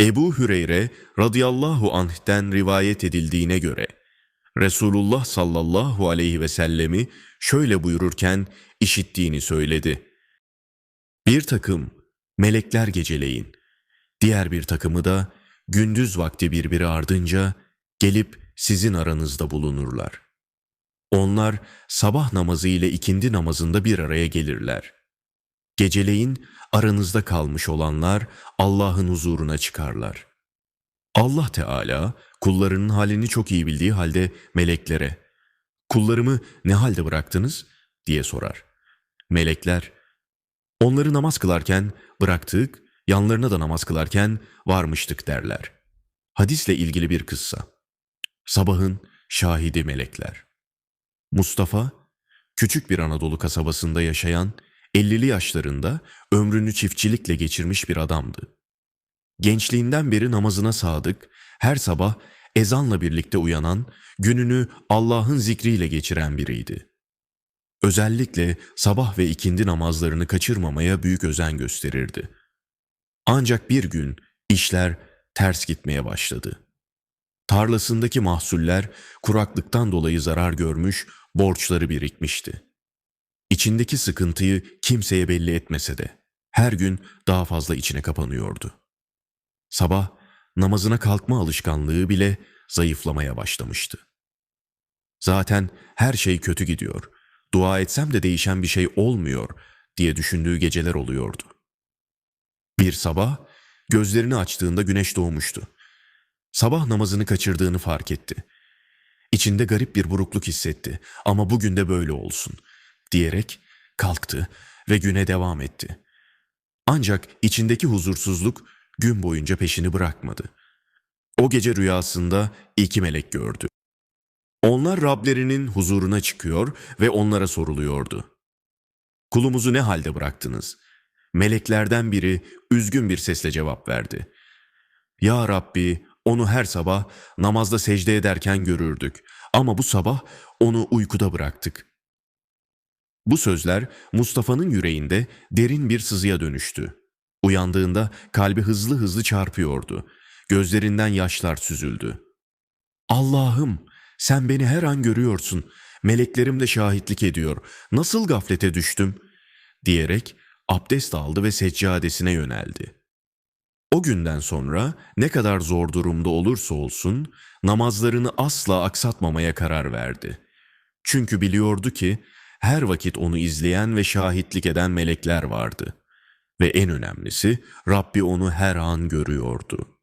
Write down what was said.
Ebu Hüreyre radıyallahu anh'ten rivayet edildiğine göre Resulullah sallallahu aleyhi ve sellemi şöyle buyururken işittiğini söyledi. Bir takım melekler geceleyin, diğer bir takımı da gündüz vakti birbiri ardınca gelip sizin aranızda bulunurlar. Onlar sabah namazı ile ikindi namazında bir araya gelirler. Geceleyin aranızda kalmış olanlar Allah'ın huzuruna çıkarlar. Allah Teala kullarının halini çok iyi bildiği halde meleklere kullarımı ne halde bıraktınız diye sorar. Melekler onları namaz kılarken bıraktık, yanlarına da namaz kılarken varmıştık derler. Hadisle ilgili bir kıssa. Sabahın şahidi melekler. Mustafa, küçük bir Anadolu kasabasında yaşayan 50'li yaşlarında ömrünü çiftçilikle geçirmiş bir adamdı. Gençliğinden beri namazına sadık, her sabah ezanla birlikte uyanan, gününü Allah'ın zikriyle geçiren biriydi. Özellikle sabah ve ikindi namazlarını kaçırmamaya büyük özen gösterirdi. Ancak bir gün işler ters gitmeye başladı. Tarlasındaki mahsuller kuraklıktan dolayı zarar görmüş, borçları birikmişti. İçindeki sıkıntıyı kimseye belli etmese de her gün daha fazla içine kapanıyordu. Sabah namazına kalkma alışkanlığı bile zayıflamaya başlamıştı. Zaten her şey kötü gidiyor. Dua etsem de değişen bir şey olmuyor diye düşündüğü geceler oluyordu. Bir sabah gözlerini açtığında güneş doğmuştu. Sabah namazını kaçırdığını fark etti. İçinde garip bir burukluk hissetti ama bugün de böyle olsun diyerek kalktı ve güne devam etti. Ancak içindeki huzursuzluk gün boyunca peşini bırakmadı. O gece rüyasında iki melek gördü. Onlar Rablerinin huzuruna çıkıyor ve onlara soruluyordu. Kulumuzu ne halde bıraktınız? Meleklerden biri üzgün bir sesle cevap verdi. Ya Rabbi, onu her sabah namazda secde ederken görürdük ama bu sabah onu uykuda bıraktık. Bu sözler Mustafa'nın yüreğinde derin bir sızıya dönüştü. Uyandığında kalbi hızlı hızlı çarpıyordu. Gözlerinden yaşlar süzüldü. Allah'ım sen beni her an görüyorsun. Meleklerim de şahitlik ediyor. Nasıl gaflete düştüm? diyerek abdest aldı ve seccadesine yöneldi. O günden sonra ne kadar zor durumda olursa olsun namazlarını asla aksatmamaya karar verdi. Çünkü biliyordu ki her vakit onu izleyen ve şahitlik eden melekler vardı. Ve en önemlisi Rabbi onu her an görüyordu.''